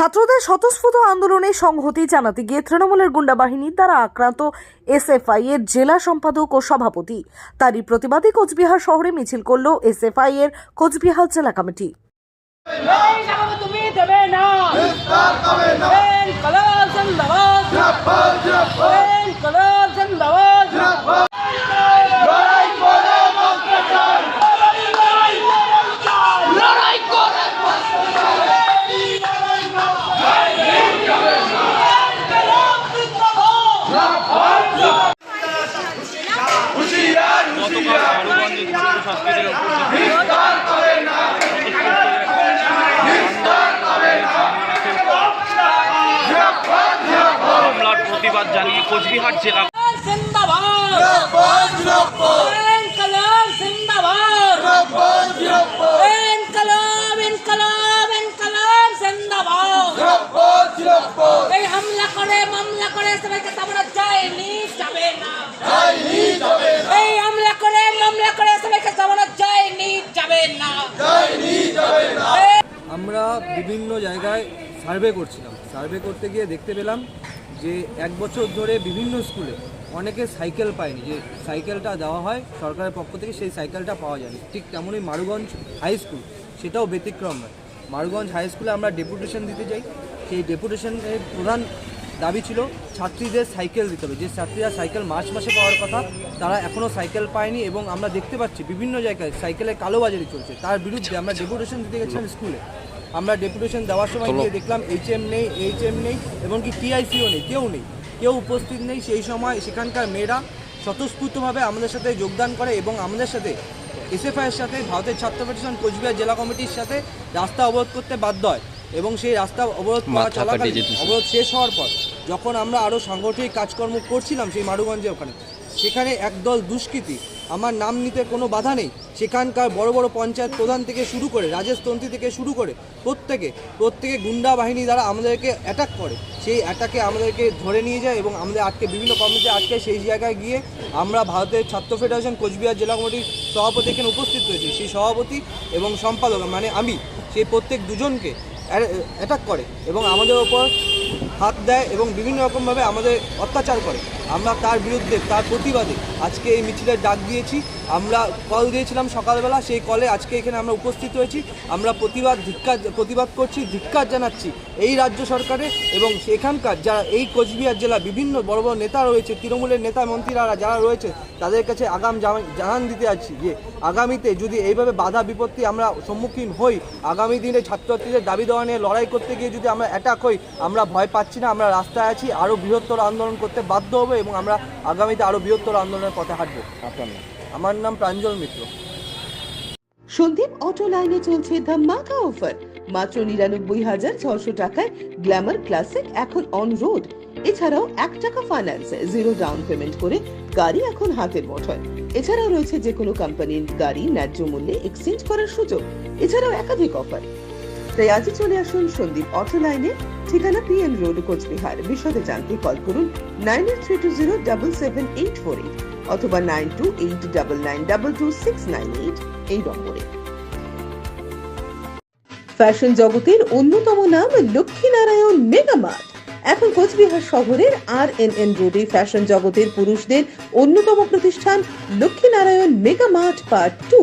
ছাত্রদের স্বতঃস্ফূত আন্দোলনে সংহতি জানাতে গিয়ে তৃণমূলের গুন্ডা বাহিনীর দ্বারা আক্রান্ত এসএফআই এর জেলা সম্পাদক ও সভাপতি। তারই প্রতিবাদে কোচবিহার শহরে মিছিল করল এসএফআই এর কোচবিহার জেলা কমিটি এই জামাতে তুমি দেবে না এই কলর জিন্দাবাদ এই কলর জিন্দাবাদ গতকাল মারুগঞ্জে হিন্দু সংস্কৃতির হামলার প্রতিবাদ জানিয়ে কোচবিহার জেলা এই হামলা বিভিন্ন জায়গায় সার্ভে করছিলাম। সার্ভে করতে গিয়ে দেখতে পেলাম যে এক বছর ধরে বিভিন্ন স্কুলে অনেকে সাইকেল পায়নি, যে সাইকেলটা দেওয়া হয় সরকারের পক্ষ থেকে সেই সাইকেলটা পাওয়া যায়নি। ঠিক তেমনই মারুগঞ্জ হাই স্কুল, সেটাও ব্যতিক্রম নয়। মারুগঞ্জ হাই স্কুলে আমরা ডেপুটেশন দিতে যাই। সেই ডেপুটেশনের প্রধান দাবি ছিল ছাত্রীদের সাইকেল দিতে হবে। যে ছাত্রীরা সাইকেল মার্চ মাসে পাওয়ার কথা, তারা এখনও সাইকেল পায়নি এবং আমরা দেখতে পাচ্ছি বিভিন্ন জায়গায় সাইকেলে কালোবাজারি চলছে। তার বিরুদ্ধে আমরা ডেপুটেশন দিতে গেছিলাম স্কুলে। আমরা ডেপুটেশন দেওয়ার সময় গিয়ে দেখলাম এইচ এম নেই এইচ এম নেই এবং কি টিআইসিও নেই কেউ নেই কেউ উপস্থিত নেই সেই সময় সেখানকার মেয়েরা স্বতঃস্ফূর্তভাবে আমাদের সাথে যোগদান করে এবং আমাদের সাথে এসএফআইয়ের সাথে ভারতের ছাত্র ফেডারেশন কোচবিহার জেলা কমিটির সাথে রাস্তা অবরোধ করতে বাধ্য হয় এবং সেই রাস্তা অবরোধ করা চলাকালীন অবরোধ শেষ হওয়ার পর যখন আমরা আরও সাংগঠনিক কাজকর্ম করছিলাম সেই মারুগঞ্জে ওখানে সেখানে একদল দুষ্কৃতী আমার নাম নিতে কোনো বাধা নেই। সেখানকার বড় বড় পঞ্চায়েত প্রধান থেকে শুরু করে রাজেশ তন্ত্রী থেকে শুরু করে, প্রত্যেকে প্রত্যেকে গুন্ডা বাহিনী দ্বারা আমাদেরকে অ্যাটাক করে। সেই অ্যাটাকে আমাদেরকে ধরে নিয়ে যায় এবং আমাদের আটকে বিভিন্ন কর্মীতে আটকে সেই জায়গায় গিয়ে আমরা ভারতের ছাত্র ফেডারেশন কোচবিহার জেলা কমিটির সভাপতি এখানে উপস্থিত রয়েছে সেই সভাপতি এবং সম্পাদক মানে আমি, সেই প্রত্যেক দুজনকে অ্যাটাক করে এবং আমাদের ওপর হাত দেয় এবং বিভিন্ন রকমভাবে আমাদের অত্যাচার করে। আমরা তার বিরুদ্ধে, তার প্রতিবাদে আজকে এই মিছিলের ডাক দিয়েছি। আমরা কল দিয়েছিলাম সকালবেলা, সেই কলে আজকে এখানে আমরা উপস্থিত হয়েছি। আমরা প্রতিবাদ, ধিক্কার, প্রতিবাদ করছি, ধিক্কার জানাচ্ছি এই রাজ্য সরকারে এবং সেখানকার যারা এই কোচবিহার জেলা বিভিন্ন বড় বড় নেতা রয়েছে, তৃণমূলের নেতা মন্ত্রীরা যারা রয়েছে, তাদের কাছে আগাম জানান দিতে আছি যে, আগামীতে যদি এইভাবে বাধা বিপত্তি আমরা সম্মুখীন হই, আগামী দিনে ছাত্রছাত্রীদের দাবি দেওয়া নিয়ে লড়াই করতে গিয়ে যদি আমরা অ্যাটাক হই, আমরা ভয় পাচ্ছি না, আমরা রাস্তায় আছি আরও বৃহত্তর আন্দোলন করতে বাধ্য হব। এবং আমরা আগামীতে আরও বৃহত্তর আন্দোলনের পথে হাঁটবো। আমার নাম প্রাঞ্জল মিত্র। সন্দীপ অটো লাইনে চলছে ধামাকা অফার। মাত্র নিরানব্বই হাজার ছশো টাকায় গ্ল্যামার ক্লাসিক এখন অন রোড এছাড়াও এক টাকা ফাইন্যান্স জিরো ডাউন পেমেন্ট করে গাড়ি এখন হাতের মুঠোয়। এছাড়াও রয়েছে যে কোনো কোম্পানির গাড়ি ন্যায্য মূল্যে এক্সচেঞ্জ করার সুযোগ। এছাড়াও একাধিক অফার তাই আজই চলে আসুন সন্দীপ অটো লাইনে, ঠিকানা পিএন রোড, কোচবিহার। বিশদে জানতে কল করুন nine eight three two zero double seven eight four eight অথবা nine two eight double nine double two six nine eight এই নম্বরে। ফ্যাশন জগতের অন্যতম নাম লক্ষ্মীনারায়ণ মেগামার্ট এখন কোচবিহার শহরের আর এন এন রোডে ফ্যাশন জগতের পুরুষদের অন্যতম প্রতিষ্ঠান লক্ষ্মীনারায়ণ মেগামার্ট পার্ট টু।